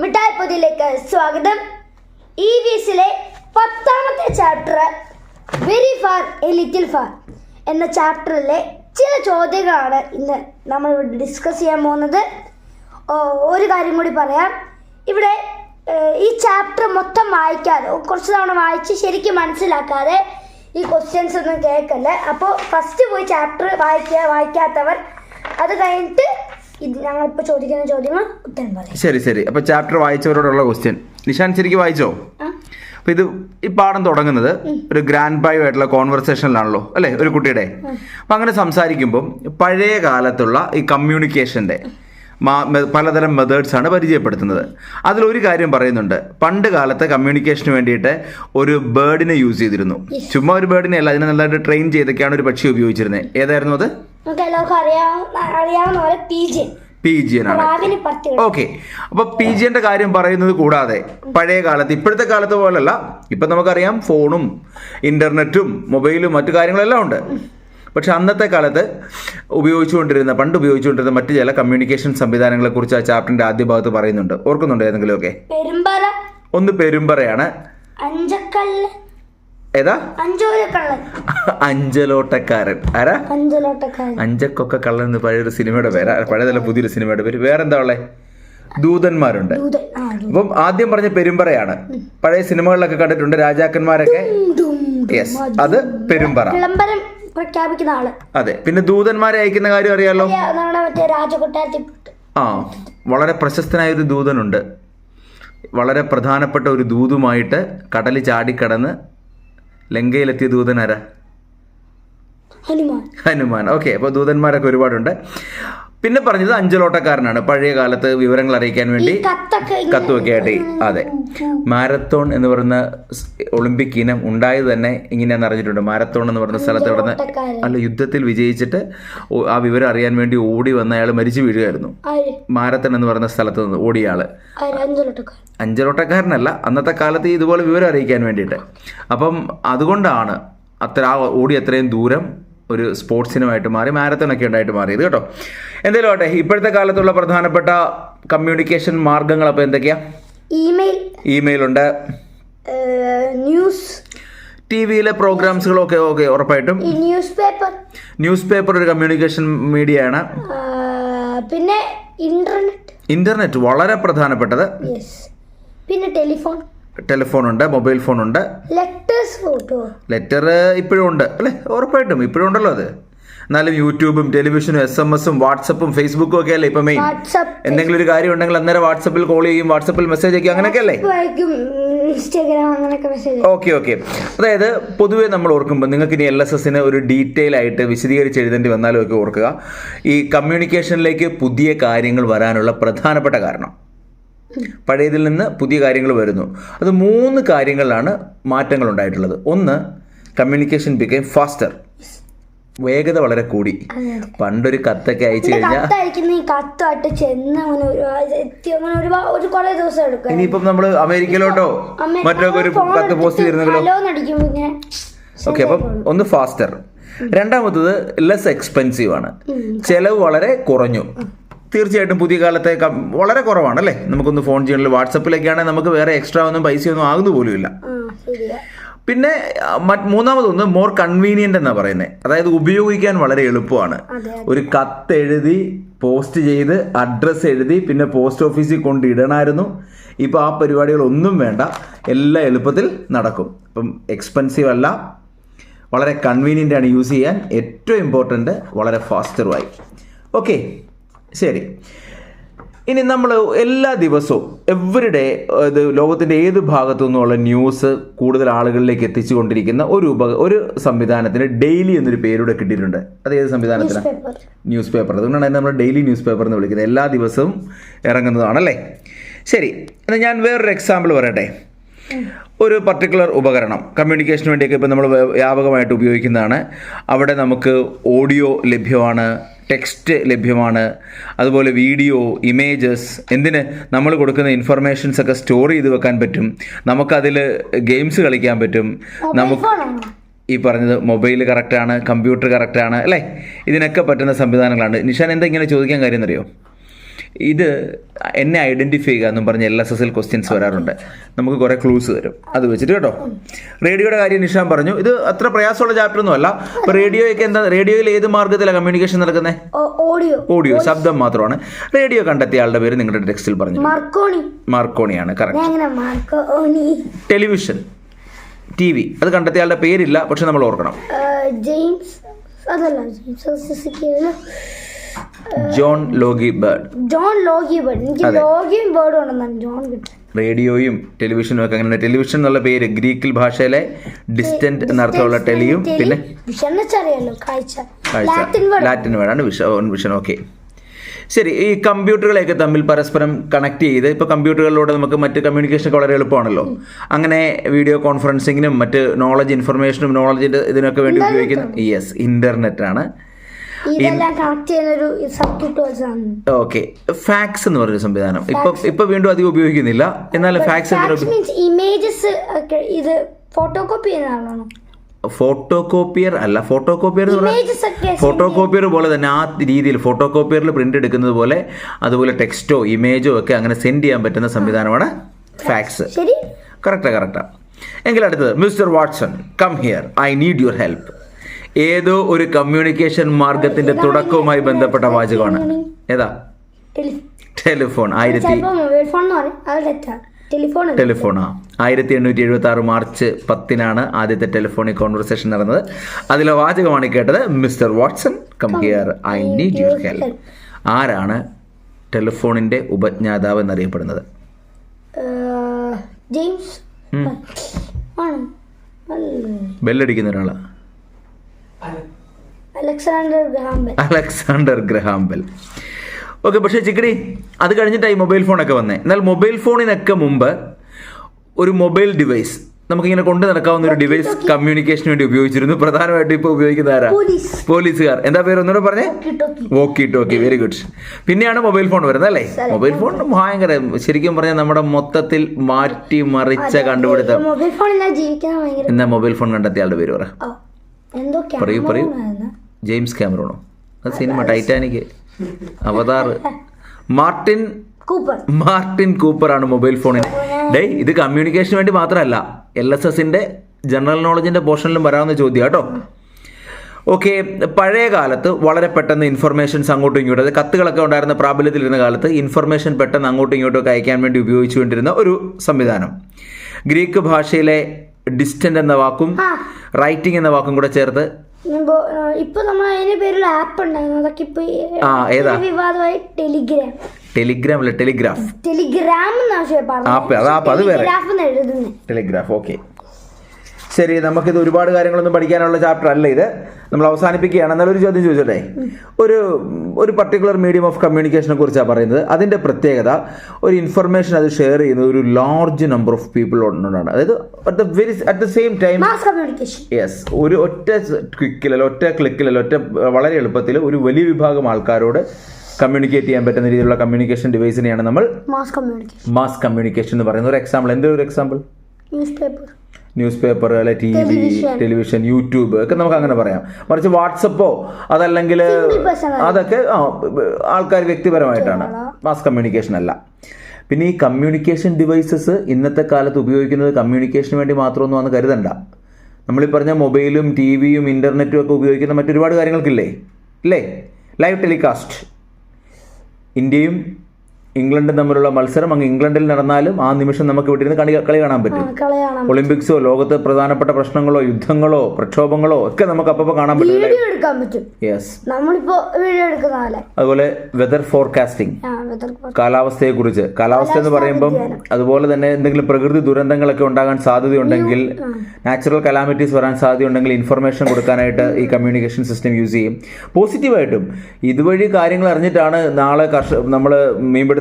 മിഠായി പൊതിയിലേക്ക് സ്വാഗതം. E V എസിലെ പത്താമത്തെ chapter very far a little far എന്ന ചാപ്റ്ററിലെ ചില ചോദ്യങ്ങളാണ് ഇന്ന് നമ്മൾ ഇവിടെ ഡിസ്കസ് ചെയ്യാൻ പോകുന്നത്. ഒരു കാര്യം കൂടി പറയാം. ഇവിടെ ഈ ചാപ്റ്റർ മൊത്തം വായിക്കാതെ കുറച്ച് തവണ വായിച്ച് ശരിക്കും മനസ്സിലാക്കാതെ ഈ ക്വസ്റ്റ്യൻസ് ഒന്നും കേൾക്കല്ലേ? അപ്പോൾ ഫസ്റ്റ് പോയി ചാപ്റ്റർ വായിക്കുക വായിക്കാത്തവർ അത് കഴിഞ്ഞിട്ട് ഇത് ഞങ്ങളിപ്പോൾ ചോദിക്കുന്ന ചോദ്യങ്ങൾ ഉത്തരം പറയും. ശരി ശരി. അപ്പൊ ചാപ്റ്റർ വായിച്ചവരോടുള്ള ക്വസ്റ്റ്യൻ നിഷാൻ ശരിക്കും വായിച്ചോ? അപ്പൊ ഇത് ഈ പാഠം തുടങ്ങുന്നത് ഒരു ഗ്രാൻഡ് ബൈ ആയിട്ടുള്ള കോൺവെർസേഷനിലാണല്ലോ അല്ലെ? ഒരു കുട്ടിയുടെ. അപ്പൊ അങ്ങനെ സംസാരിക്കുമ്പോൾ പഴയ കാലത്തുള്ള ഈ കമ്മ്യൂണിക്കേഷന്റെ പലതരം മെത്തേഡ്സ് ആണ് പരിചയപ്പെടുത്തുന്നത്. അതിലൊരു കാര്യം പറയുന്നുണ്ട്. പണ്ട് കാലത്തെ കമ്മ്യൂണിക്കേഷന് വേണ്ടിയിട്ട് ഒരു ബേർഡിനെ യൂസ് ചെയ്തിരുന്നു. ചുമ്മാ ഒരു ബേർഡിനെ അല്ല അതിനെ നല്ലതായിട്ട് ട്രെയിൻ ചെയ്തൊക്കെയാണ് ഒരു പക്ഷി ഉപയോഗിച്ചിരുന്നത് ഏതായിരുന്നു അത്? നമുക്ക് എല്ലാവർക്കും അറിയാവുന്ന അറിയാവുന്ന പോലെ പി ജെ പി ജി ആണ്. പ്രാവിന് പത്തി ഓക്കെ അപ്പൊ പി കാര്യം പറയുന്നത് കൂടാതെ പഴയ കാലത്ത് ഇപ്പോഴത്തെ കാലത്ത് പോലല്ല. ഇപ്പൊ നമുക്കറിയാം ഫോണും ഇന്റർനെറ്റും മൊബൈലും മറ്റു കാര്യങ്ങളെല്ലാം ഉണ്ട്. പക്ഷെ അന്നത്തെ കാലത്ത് ഉപയോഗിച്ചുകൊണ്ടിരുന്ന പണ്ട് ഉപയോഗിച്ചുകൊണ്ടിരുന്ന മറ്റു ചില കമ്മ്യൂണിക്കേഷൻ സംവിധാനങ്ങളെ കുറിച്ച് ആ ചാപ്റ്ററിന്റെ ആദ്യ ഭാഗത്ത് പറയുന്നുണ്ട്. ഓർക്കുന്നുണ്ടോ ഏതെങ്കിലുമൊക്കെ? പെരുമ്പറ. ഒന്ന് പെരുമ്പറയാണ്. അഞ്ചക്കല്ല്. ഏതാ? അഞ്ചലോട്ടക്കാരൻ. ആരാ? അഞ്ചക്കൊക്കെ കള്ളൻ എന്ന് പഴയൊരു സിനിമയുടെ പേരാ. പഴയതല്ല പുതിയൊരു സിനിമയുടെ പേര്. വേറെന്താ ഉള്ളേ? ദൂതന്മാരുണ്ട്. അപ്പം ആദ്യം പറഞ്ഞ പെരുമ്പറയാണ്. പഴയ സിനിമകളിലൊക്കെ കണ്ടിട്ടുണ്ട് രാജാക്കന്മാരൊക്കെ. യെസ് അത് പെരുമ്പറ. പ്രഖ്യാപിക്കുന്ന ആൾ. അതെ. പിന്നെ ദൂതന്മാരെ അയക്കുന്ന കാര്യം അറിയാലോ? ആ വളരെ പ്രശസ്തനായ ഒരു ദൂതനുണ്ട്. വളരെ പ്രധാനപ്പെട്ട ഒരു ദൂതുമായിട്ട് കടൽ ചാടിക്കടന്ന് ലങ്കയിലെത്തിയ ദൂതൻ ആരാ? ഹനുമാൻ. ഹനുമാൻ. ഓക്കെ അപ്പോൾ ദൂതന്മാരൊക്കെ ഒരുപാടുണ്ട്. പിന്നെ പറഞ്ഞത് അഞ്ചലോട്ടക്കാരനാണ്. പഴയ കാലത്ത് വിവരങ്ങൾ അറിയിക്കാൻ വേണ്ടി കത്തുമൊക്കെ ആയിട്ട് അതെ. മാരത്തോൺ എന്ന് പറയുന്ന ഒളിമ്പിക് ഇനം ഉണ്ടായത് തന്നെ ഇങ്ങനെയാന്ന് അറിഞ്ഞിട്ടുണ്ട്. മാരത്തോൺ എന്ന് പറയുന്ന സ്ഥലത്ത് കിടന്ന് അല്ല യുദ്ധത്തിൽ വിജയിച്ചിട്ട് ആ വിവരം അറിയാൻ വേണ്ടി ഓടി വന്ന അയാൾ മരിച്ചു വീഴുകയായിരുന്നു. ആര്? മാരത്തൺ എന്ന് പറയുന്ന സ്ഥലത്ത് നിന്ന് ഓടിയ ആൾ. ആര്? അഞ്ചലോട്ടക്കാരൻ. അഞ്ചലോട്ടക്കാരനല്ല. അന്നത്തെ കാലത്ത് ഇതുപോലെ വിവരം അറിയിക്കാൻ വേണ്ടിയിട്ട്. അപ്പം അതുകൊണ്ടാണ് അത്ര ഓടി അത്രയും ദൂരം ഒരു സ്പോർട്സിനുമായിട്ട് മാറി മാരത്തൺ ഒക്കെ ഉണ്ടായിട്ട് മാറിയത് കേട്ടോ. എന്തായാലും ആട്ടെ ഇപ്പോഴത്തെ കാലത്തുള്ള പ്രധാനപ്പെട്ട കമ്മ്യൂണിക്കേഷൻ മാർഗങ്ങൾ അപ്പോൾ എന്തൊക്കെയാ? ഇമെയിൽ ഇമെയിൽ ഉണ്ട്. ന്യൂസ് ടി വിയിലെ പ്രോഗ്രാംസുകളൊക്കെ ഓക്കെ ഉറപ്പായിട്ടും. ന്യൂസ് പേപ്പർ ന്യൂസ് പേപ്പർ ഒരു കമ്മ്യൂണിക്കേഷൻ മീഡിയയാണ് ആണ് പിന്നെ ഇന്റർനെറ്റ് ഇന്റർനെറ്റ് വളരെ പ്രധാനപ്പെട്ടത്. പിന്നെ ടെലിഫോൺ ടെലിഫോൺ ഉണ്ട് മൊബൈൽ ഫോൺ ഉണ്ട് ലെറ്റർ ഇപ്പോഴും ഉണ്ട് അല്ലേ? ഉറപ്പായിട്ടും ഇപ്പോഴും ഉണ്ടല്ലോ അത്. എന്നാലും യൂട്യൂബും ടെലിവിഷനും എസ് എം എസും വാട്സപ്പും ഫേസ്ബുക്കും ഒക്കെ അല്ലേ ഇപ്പൊ മെയിൻ എന്തെങ്കിലും ഒരു കാര്യം ഉണ്ടെങ്കിൽ അന്നേരം വാട്സപ്പിൽ കോൾ ചെയ്യും വാട്സപ്പിൽ മെസ്സേജ് അയക്കും അങ്ങനെയൊക്കെ അല്ലേ? ഓക്കെ ഓക്കെ അതായത് പൊതുവേ നമ്മൾ ഓർക്കുമ്പോൾ നിങ്ങൾക്ക് ഇനി എൽ എസ് എസിന് ഒരു ഡീറ്റെയിൽ ആയിട്ട് വിശദീകരിച്ച് എഴുതേണ്ടി വന്നാലും ഒക്കെ ഓർക്കുക. ഈ കമ്മ്യൂണിക്കേഷനിലേക്ക് പുതിയ കാര്യങ്ങൾ വരാനുള്ള പ്രധാനപ്പെട്ട കാരണം. പഴയതിൽ നിന്ന് പുതിയ കാര്യങ്ങൾ വരുന്നു. അത് മൂന്ന് കാര്യങ്ങളിലാണ് മാറ്റങ്ങൾ ഉണ്ടായിട്ടുള്ളത്. ഒന്ന് കമ്മ്യൂണിക്കേഷൻ ബിക്കെയിം ഫാസ്റ്റർ വേഗത വളരെ കൂടി. പണ്ടൊരു കത്തൊക്കെ അയച്ചു കഴിഞ്ഞാൽ കത്തായിട്ട് ചെന്ന് ഒരു കുറെ ദിവസം എടുക്കും. ഇനിയിപ്പം നമ്മൾ അമേരിക്കയിലോട്ടോ മറ്റൊക്കെ ഒരു കത്ത് പോസ്റ്റ് ചെയ്തിരുന്നെങ്കിലോ ഓക്കെ അപ്പം ഒന്ന് ഫാസ്റ്റർ രണ്ടാമത്തത് ലെസ് എക്സ്പെൻസീവ് ആണ്. ചെലവ് വളരെ കുറഞ്ഞു. തീർച്ചയായിട്ടും പുതിയ കാലത്തെ വളരെ കുറവാണ് അല്ലേ? നമുക്കൊന്ന് ഫോൺ ചെയ്യണമല്ലോ വാട്സപ്പിലൊക്കെയാണെങ്കിൽ നമുക്ക് വേറെ എക്സ്ട്രാ ഒന്നും പൈസയൊന്നും ആകുന്നു പോലുമില്ല പിന്നെ മൂന്നാമതൊന്ന് മോർ കൺവീനിയന്റ് എന്നാ പറയുന്നത് അതായത് ഉപയോഗിക്കാൻ വളരെ എളുപ്പമാണ്. ഒരു കത്ത് എഴുതി പോസ്റ്റ് ചെയ്ത് അഡ്രസ്സ് എഴുതി പിന്നെ പോസ്റ്റ് ഓഫീസിൽ കൊണ്ട് ഇടണമായിരുന്നു ഇപ്പോൾ ആ പരിപാടികളൊന്നും വേണ്ട. എല്ലാം എളുപ്പത്തിൽ നടക്കും. ഇപ്പം എക്സ്പെൻസീവ് അല്ല. വളരെ കൺവീനിയന്റ് ആണ് യൂസ് ചെയ്യാൻ. ഏറ്റവും ഇമ്പോർട്ടന്റ് വളരെ ഫാസ്റ്ററുമായി ഓക്കെ ശരി. ഇനി നമ്മൾ എല്ലാ ദിവസവും എവറി ഡേ ഇത് ലോകത്തിന്റെ ഏത് ഭാഗത്തു നിന്നുള്ള ന്യൂസ് കൂടുതൽ ആളുകളിലേക്ക് എത്തിച്ചുകൊണ്ടിരിക്കുന്ന ഒരു ഉപ ഒരു സംവിധാനത്തിന് ഡെയിലി എന്നൊരു പേരൂടെ കിട്ടിയിട്ടുണ്ട്. അത് ഏത് സംവിധാനത്തിനാണ് ന്യൂസ് പേപ്പർ അതുകൊണ്ടാണ് അതിനെ നമ്മൾ ഡെയിലി ന്യൂസ് പേപ്പർ എന്ന് വിളിക്കുന്നത്. എല്ലാ ദിവസവും ഇറങ്ങുന്നതാണല്ലേ? ശരി. എന്നാൽ ഞാൻ വേറൊരു എക്സാമ്പിൾ പറയട്ടെ. ഒരു പർട്ടിക്കുലർ ഉപകരണം. കമ്മ്യൂണിക്കേഷന് വേണ്ടിയൊക്കെ ഇപ്പോൾ നമ്മൾ വ്യാപകമായിട്ട് ഉപയോഗിക്കുന്നതാണ്. അവിടെ നമുക്ക് ഓഡിയോ ലഭ്യമാണ്. ടെക്സ്റ്റ് ലഭ്യമാണ്. അതുപോലെ വീഡിയോ ഇമേജസ് എന്തിന് നമ്മൾ കൊടുക്കുന്ന ഇൻഫർമേഷൻസ് ഒക്കെ സ്റ്റോർ ചെയ്ത് വെക്കാൻ പറ്റും. നമുക്കതിൽ ഗെയിംസ് കളിക്കാൻ പറ്റും. നമുക്ക് ഈ പറഞ്ഞത് മൊബൈൽ കറക്റ്റാണ് കമ്പ്യൂട്ടർ കറക്റ്റാണ് അല്ലേ? ഇതിനൊക്കെ പറ്റുന്ന സംവിധാനങ്ങളാണ്. നിഷാൻ എന്താ ഇങ്ങനെ ചോദിക്കാൻ കാര്യം എന്നറിയോ? ഇത് എന്നെ ഐഡന്റിഫൈ ചെയ്യുക എന്നും പറഞ്ഞ് എൽ എസ് എസിൽ ക്വസ്റ്റ്യൻസ് വരാറുണ്ട്. നമുക്ക് കുറെ ക്ലൂസ് തരും. അത് വെച്ചിട്ട് കേട്ടോ. റേഡിയോയുടെ കാര്യം നിഷാൻ പറഞ്ഞു. ഇത് അത്ര പ്രയാസമുള്ള ചാപ്റ്റർ ഒന്നും അല്ല. ഇപ്പൊ റേഡിയോയൊക്കെ എന്താ റേഡിയോയിൽ ഏത് മാർഗത്തിലാണ് കമ്മ്യൂണിക്കേഷൻ നടക്കുന്നത് ഓഡിയോ ഓഡിയോ ശബ്ദം മാത്രമാണ്. റേഡിയോ കണ്ടെത്തിയ ആളുടെ പേര് നിങ്ങളുടെ ടെക്സ്റ്റിൽ പറഞ്ഞു. മാർക്കോണി. മാർക്കോണിയാണ് കറക്റ്റ് ടെലിവിഷൻ ടി വി അത് കണ്ടെത്തിയ ആളുടെ പേരില്ല പക്ഷെ നമ്മൾ ഓർക്കണം. ജെയിംസ് അതല്ല James John Logie Baird John Logie Baird എനിക്ക്. ലോഗിയും ബേർഡ് ഉണ്ടെന്നാണ് ജോൺ കിട്ടുന്നത്. റേഡിയോയും ടെലിവിഷനും ഒക്കെ അങ്ങനെ. ടെലിവിഷൻ എന്നുള്ള പേര് ഗ്രീക്കിൽ ഭാഷയിലെ ഡിസ്റ്റന്റ് എന്നർത്ഥമുള്ള ടെലിയും പിന്നെ വിഷൻ ലാറ്റിൻ വേർഡ് ലാറ്റിൻ വേർഡാണ് വിഷ വിഷൻ ഓക്കെ ശരി ഈ കമ്പ്യൂട്ടറുകളെയൊക്കെ തമ്മിൽ പരസ്പരം കണക്ട് ചെയ്ത് ഇപ്പോൾ കമ്പ്യൂട്ടറുകളിലൂടെ നമുക്ക് മറ്റ് കമ്മ്യൂണിക്കേഷൻ വളരെ എളുപ്പമാണല്ലോ. അങ്ങനെ വീഡിയോ കോൺഫറൻസിങ്ങിനും മറ്റ് നോളജ് ഇൻഫർമേഷനും നോളജിന്റെ ഇതിനൊക്കെ വേണ്ടി ഉപയോഗിക്കുന്ന യെസ് ഇന്റർനെറ്റ് ഓക്കെ ഫാക്സ് എന്ന് പറയുന്ന സംവിധാനം. ഇപ്പൊ ഇപ്പൊ വീണ്ടും അധികം ഉപയോഗിക്കുന്നില്ല. എന്നാലും ഫാക്സ് ഇമേജസ് ഇത് ഫോട്ടോ കോപ്പി ചെയ്യുന്നതാണോ ഫോട്ടോ കോപ്പിയർ അല്ല ഫോട്ടോ കോപ്പിയർ ഫോട്ടോ കോപ്പിയർ പോലെ തന്നെ ആ രീതിയിൽ ഫോട്ടോ കോപ്പിയറിൽ പ്രിന്റ് എടുക്കുന്നത് പോലെ അതുപോലെ ടെക്സ്റ്റോ ഇമേജോ ഒക്കെ അങ്ങനെ സെൻഡ് ചെയ്യാൻ പറ്റുന്ന സംവിധാനമാണ് ഫാക്സ് കറക്റ്റാ കറക്റ്റാ എങ്കിൽ അടുത്തത് Mister Watson come here I need your help ഏതോ ഒരു കമ്മ്യൂണിക്കേഷൻ മാർഗത്തിന്റെ തുടക്കവുമായി ബന്ധപ്പെട്ട വാചകമാണ്. ഏതാ? ടെലിഫോൺ ആയിരത്തി ടെലിഫോൺ ടെലിഫോണാ ആയിരത്തി എണ്ണൂറ്റി എഴുപത്തി ആറ് മാർച്ച് പത്തിനാണ് ആദ്യത്തെ ടെലിഫോണിക് കോൺവെർസേഷൻ നടന്നത്. അതിലെ വാചകമാണ് കേട്ടത് Mister Watson. Come here I need your help ആരാണ് ടെലിഫോണിന്റെ ഉപജ്ഞാതാവ് എന്നറിയപ്പെടുന്നത്? ജെയിംസ് ബെല്ലടിക്കുന്ന ഒരാൾ. Alexander Graham Bell Alexander Graham Bell okay പക്ഷേ ചിക്കടി അത് കഴിഞ്ഞിട്ടായി മൊബൈൽ ഫോണൊക്കെ വന്നേ. എന്നാൽ മൊബൈൽ ഫോണിനൊക്കെ മുമ്പ് ഒരു മൊബൈൽ ഡിവൈസ് നമുക്കിങ്ങനെ കൊണ്ടു നടക്കാവുന്ന ഒരു ഡിവൈസ് കമ്മ്യൂണിക്കേഷന് വേണ്ടി ഉപയോഗിച്ചിരുന്നു. പ്രധാനമായിട്ടും ഇപ്പോൾ ഉപയോഗിക്കുന്ന ആരാ പോലീസ്. പോലീസുകാർ. എന്താ പേര് ഒന്നുകൂടെ പറഞ്ഞേ? Okay walkie talkie very good പിന്നെയാണ് മൊബൈൽ ഫോൺ വരുന്നത് അല്ലേ? മൊബൈൽ ഫോൺ ഭയങ്കര ശരിക്കും പറഞ്ഞാൽ നമ്മുടെ മൊത്തത്തിൽ മാറ്റി മറിച്ച കണ്ടുപിടുത്തം. മൊബൈൽ ഫോണില്ലാതെ ജീവിക്കാൻ ഭയങ്കര എന്നാ മൊബൈൽ ഫോൺ കണ്ടെത്തിയ ആളുടെ പേര് പറ. പറയൂ, പറയൂ. ജെയിംസ് ക്യാമറോണോ? അത് cinema Titanic. Avatar. Martin Cooper. Martin Cooper ആണ് മൊബൈൽ ഫോണിന്. ഡേ ഇത് കമ്മ്യൂണിക്കേഷന് വേണ്ടി മാത്രമല്ല എൽ എസ് എസിന്റെ ജനറൽ നോളജിന്റെ പോർഷനിലും വരാവുന്ന ചോദ്യം കേട്ടോ. ഓക്കെ പഴയ കാലത്ത് വളരെ പെട്ടെന്ന് ഇൻഫർമേഷൻസ് അങ്ങോട്ടും ഇങ്ങോട്ടും അതായത് കത്തുകളൊക്കെ ഉണ്ടായിരുന്ന പ്രാബല്യത്തിലിരുന്ന കാലത്ത് ഇൻഫർമേഷൻ പെട്ടെന്ന് അങ്ങോട്ടും ഇങ്ങോട്ടും ഒക്കെ അയക്കാൻ വേണ്ടി ഉപയോഗിച്ചുകൊണ്ടിരുന്ന ഒരു സംവിധാനം. ഗ്രീക്ക് ഭാഷയിലെ ഡിസ്റ്റന്റ് എന്ന വാക്കും റൈറ്റിംഗ് എന്ന വാക്കും കൂടെ ചേർത്ത് ഇപ്പൊ, നമ്മൾ അതിന്റെ പേരിൽ ആപ്പ് ഉണ്ടായിരുന്നു. അതൊക്കെ ഇപ്പൊ ആ, ഏതാ? വിവാദമായി ടെലിഗ്രാം ടെലിഗ്രാം അല്ല? ടെലിഗ്രാഫ് ടെലിഗ്രാം ആപ്പ്, അത് ആപ്പ്, അത് വേറെ. ടെലിഗ്രാഫ് ഓക്കെ ശരി നമുക്കിത് ഒരുപാട് കാര്യങ്ങളൊന്നും പഠിക്കാനുള്ള ചാപ്റ്റർ അല്ല ഇത്. നമ്മൾ അവസാനിപ്പിക്കുകയാണ്. എന്നാലും ഒരു ചോദ്യം ചോദിച്ചോട്ടെ? ഒരു ഒരു പർട്ടിക്കുലർ മീഡിയം ഓഫ് കമ്മ്യൂണിക്കേഷനെ കുറിച്ചാണ് പറയുന്നത്. അതിന്റെ പ്രത്യേകത ഒരു ഇൻഫർമേഷൻ അത് ഷെയർ ചെയ്യുന്നത് ഒരു ലാർജ് നമ്പർ ഓഫ് പീപ്പിൾ കൊണ്ടാണ് അതായത് at the very at the same time yes ഒരു ഒറ്റ ക്വിക്കിലല്ലോ ഒറ്റ ക്ലിക്കിലല്ലോ ഒറ്റ വളരെ എളുപ്പത്തിൽ ഒരു വലിയ വിഭാഗം ആൾക്കാരോട് കമ്മ്യൂണിക്കേറ്റ് ചെയ്യാൻ പറ്റുന്ന രീതിയിലുള്ള കമ്മ്യൂണിക്കേഷൻ ഡിവൈസിനെയാണ് നമ്മൾ മാസ് കമ്മ്യൂണിക്കേഷൻ മാസ് കമ്മ്യൂണിക്കേഷൻ എന്ന് പറയുന്നത്. ഒരു എക്സാമ്പിൾ എന്തൊരു example news paper news paper അല്ലെ ടി വി ടെലിവിഷൻ. യൂട്യൂബ് ഒക്കെ നമുക്ക് അങ്ങനെ പറയാം. മറിച്ച് വാട്സപ്പോ അതല്ലെങ്കിൽ. അതൊക്കെ ആൾക്കാർ വ്യക്തിപരമായിട്ടാണ്. മാസ് കമ്മ്യൂണിക്കേഷൻ അല്ല. പിന്നെ ഈ കമ്മ്യൂണിക്കേഷൻ ഡിവൈസസ് ഇന്നത്തെ കാലത്ത് ഉപയോഗിക്കുന്നത് കമ്മ്യൂണിക്കേഷന് വേണ്ടി മാത്രമൊന്നും കരുതണ്ട. നമ്മളീ പറഞ്ഞ മൊബൈലും ടി വിയും ഇന്റർനെറ്റും ഒക്കെ ഉപയോഗിക്കുന്ന മറ്റൊരുപാട് കാര്യങ്ങൾക്കില്ലേ? ഇല്ലേ? ലൈവ് ടെലികാസ്റ്റ് ഇന്ത്യയും ഇംഗ്ലണ്ടും തമ്മിലുള്ള മത്സരം അങ്ങ് ഇംഗ്ലണ്ടിൽ നടന്നാലും ആ നിമിഷം നമുക്ക് വീട്ടിൽ നിന്ന് കളി കളി കാണാൻ പറ്റും. ഒളിമ്പിക്സോ ലോകത്ത് പ്രധാനപ്പെട്ട പ്രശ്നങ്ങളോ യുദ്ധങ്ങളോ പ്രക്ഷോഭങ്ങളോ ഒക്കെ നമുക്ക് അപ്പൊ കാണാൻ പറ്റും യെസ് നമ്മളിപ്പോ അതുപോലെ വെതർ ഫോർകാസ്റ്റിംഗ് കാലാവസ്ഥയെ കുറിച്ച് കാലാവസ്ഥ എന്ന് പറയുമ്പം അതുപോലെ തന്നെ എന്തെങ്കിലും പ്രകൃതി ദുരന്തങ്ങളൊക്കെ ഉണ്ടാകാൻ സാധ്യതയുണ്ടെങ്കിൽ നാച്ചുറൽ കലാമിറ്റീസ് വരാൻ സാധ്യതയുണ്ടെങ്കിൽ ഇൻഫർമേഷൻ കൊടുക്കാനായിട്ട് ഈ കമ്മ്യൂണിക്കേഷൻ സിസ്റ്റം യൂസ് ചെയ്യും. പോസിറ്റീവായിട്ടും ഇതുവഴി കാര്യങ്ങൾ അറിഞ്ഞിട്ടാണ് നാളെ കർഷ നമ്മൾ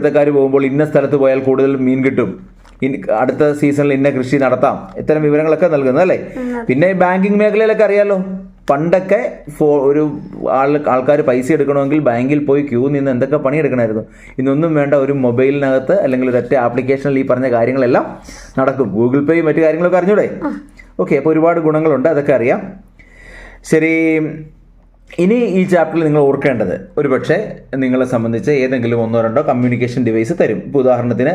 മീൻപിടുത്തക്കാർ പോകുമ്പോൾ ഇന്ന സ്ഥലത്ത് പോയാൽ കൂടുതൽ മീൻ കിട്ടും. അടുത്ത സീസണിൽ ഇന്ന കൃഷി നടത്താം. ഇത്തരം വിവരങ്ങളൊക്കെ നൽകുന്നത് അല്ലേ? പിന്നെ ബാങ്കിങ് മേഖലയിലൊക്കെ അറിയാലോ? പണ്ടൊക്കെ ഫോ ഒരു ആൾ ആൾക്കാർ പൈസ എടുക്കണമെങ്കിൽ ബാങ്കിൽ പോയി ക്യൂ നിന്ന് എന്തൊക്കെ പണിയെടുക്കണമായിരുന്നു. ഇന്നൊന്നും വേണ്ട ഒരു മൊബൈലിനകത്ത് അല്ലെങ്കിൽ ഒരൊറ്റ ആപ്ലിക്കേഷനിൽ ഈ പറഞ്ഞ കാര്യങ്ങളെല്ലാം നടക്കും. ഗൂഗിൾ പേയും മറ്റു കാര്യങ്ങളൊക്കെ അറിഞ്ഞൂടെ? ഓക്കെ അപ്പോൾ ഒരുപാട് ഗുണങ്ങളുണ്ട്. അതൊക്കെ അറിയാം. ശരി ഇനി ഈ ചാപ്റ്ററിൽ നിങ്ങൾ ഓർക്കേണ്ടത് ഒരു പക്ഷേ നിങ്ങളെ സംബന്ധിച്ച് ഏതെങ്കിലും ഒന്നോ രണ്ടോ കമ്മ്യൂണിക്കേഷൻ ഡിവൈസ് തരും. ഇപ്പോൾ ഉദാഹരണത്തിന്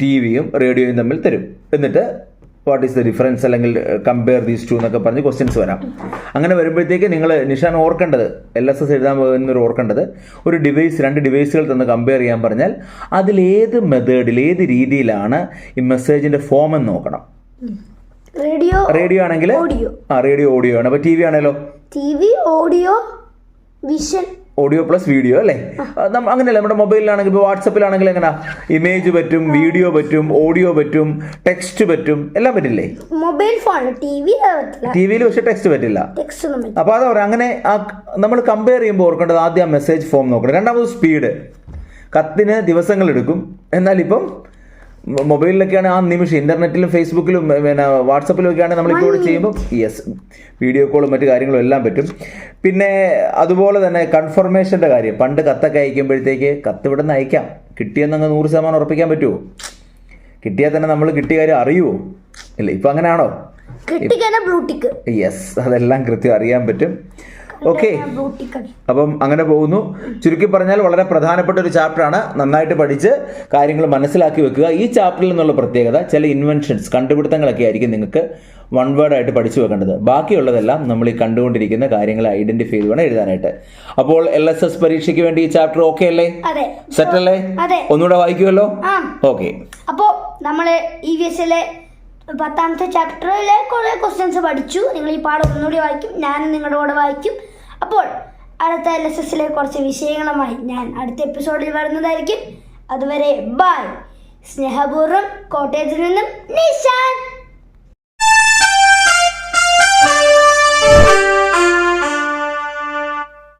ടി വിയും റേഡിയോയും തമ്മിൽ തരും. എന്നിട്ട് വാട്ട് ഈസ് ദ ഡിഫറൻസ് അല്ലെങ്കിൽ കമ്പയർ ദീസ് ടു എന്നൊക്കെ പറഞ്ഞ് ക്വസ്റ്റ്യൻസ് വരാം. അങ്ങനെ വരുമ്പോഴത്തേക്ക് നിങ്ങൾ നിഷാൻ ഓർക്കേണ്ടത് എൽ എസ് എസ് എഴുതാൻ പോകുന്നവർ ഓർക്കേണ്ടത് ഒരു ഡിവൈസ് രണ്ട് ഡിവൈസുകൾ തന്ന് കമ്പയർ ചെയ്യാൻ പറഞ്ഞാൽ അതിലേത് മെത്തേഡിൽ ഏത് രീതിയിലാണ് ഈ മെസ്സേജിന്റെ ഫോം എന്ന് നോക്കണം. റേഡിയോ റേഡിയോ ആണെങ്കിൽ ഓഡിയോ. ആ റേഡിയോ ഓഡിയോ ആണ്. അപ്പോൾ ടി വി ആണല്ലോ T V audio vision. Audio plus video അല്ലേ? അങ്ങനെയല്ല നമ്മുടെ മൊബൈലിലാണെങ്കിൽ ഇപ്പോൾ വാട്സപ്പിലാണെങ്കിൽ എങ്ങനെ? ഇമേജ് പറ്റും വീഡിയോ പറ്റും ഓഡിയോ പറ്റും ടെക്സ്റ്റ് പറ്റും എല്ലാം പറ്റില്ലേ? മൊബൈൽ ഫോൺ ടി വിയിൽ പക്ഷേ ടെക്സ്റ്റ് പറ്റില്ല. അപ്പോൾ അതാ പറയുക അങ്ങനെ നമ്മൾ കമ്പയർ ചെയ്യുമ്പോൾ ഓർക്കേണ്ടത് ആദ്യം മെസ്സേജ് ഫോം നോക്കണം. രണ്ടാമത് സ്പീഡ്. കത്തിന് ദിവസങ്ങൾ എടുക്കും. എന്നാൽ ഇപ്പം മൊ- മൊബൈലിലൊക്കെയാണ് ആ നിമിഷം. ഇന്റർനെറ്റിലും ഫേസ്ബുക്കിലും പിന്നെ വാട്സപ്പിലും ഒക്കെയാണ് നമ്മളിപ്പോൾ ഇവിടെ ചെയ്യുമ്പോൾ യെസ് വീഡിയോ കോളും മറ്റു കാര്യങ്ങളും എല്ലാം പറ്റും. പിന്നെ അതുപോലെ തന്നെ കൺഫർമേഷന്റെ കാര്യം. പണ്ട് കത്തൊക്കെ അയക്കുമ്പോഴത്തേക്ക് കത്ത് ഇവിടെ നിന്ന് അയക്കാം. കിട്ടിയെന്ന് അങ്ങ് നൂറ് ശതമാനം ഉറപ്പിക്കാൻ പറ്റുമോ കിട്ടിയാൽ തന്നെ നമ്മൾ കിട്ടിയ കാര്യം അറിയുമോ ഇല്ല ഇപ്പം അങ്ങനെയാണോ? യെസ് അതെല്ലാം കൃത്യം അറിയാൻ പറ്റും. ഓക്കെ അപ്പം അങ്ങനെ പോകുന്നു. ചുരുക്കി പറഞ്ഞാൽ വളരെ പ്രധാനപ്പെട്ട ഒരു ചാപ്റ്ററാണ്. നന്നായിട്ട് പഠിച്ച് കാര്യങ്ങൾ മനസ്സിലാക്കി വെക്കുക. ഈ ചാപ്റ്ററിൽ നിന്നുള്ള പ്രത്യേകത ചില ഇൻവെൻഷൻസ് കണ്ടുപിടുത്തങ്ങളൊക്കെ ആയിരിക്കും നിങ്ങൾക്ക് വൺ വേർഡ് ആയിട്ട് പഠിച്ചു വെക്കേണ്ടത്. ബാക്കിയുള്ളതെല്ലാം നമ്മൾ ഈ കണ്ടുകൊണ്ടിരിക്കുന്ന കാര്യങ്ങൾ ഐഡന്റിഫൈ ചെയ്ത് വേണം എഴുതാനായിട്ട്. അപ്പോൾ എൽ എസ് എസ് പരീക്ഷയ്ക്ക് വേണ്ടി ഈ ചാപ്റ്റർ ഓക്കെ അല്ലേ? സെറ്റ് അല്ലേ? ഒന്നുകൂടെ വായിക്കുമല്ലോ? ഓക്കെ അപ്പോ നമ്മൾ ഇ വി എസിലെ പത്താമത്തെ ചാപ്റ്ററിലെ കുറെ ക്വസ്റ്റ്യൻസ് പഠിച്ചു. നിങ്ങൾ ഈ പാഠം ഒന്നുകൂടി വായിക്കും. ഞാൻ നിങ്ങളുടെ കൂടെ വായിക്കും. അപ്പോൾ അടുത്ത എൽ എസ് എസിലെ കുറച്ച് വിഷയങ്ങളുമായി ഞാൻ അടുത്ത എപ്പിസോഡിൽ വരുന്നതായിരിക്കും. അതുവരെ ബായ് സ്നേഹപൂർവം കോട്ടയത്തിൽ നിന്നും നിഷാൻ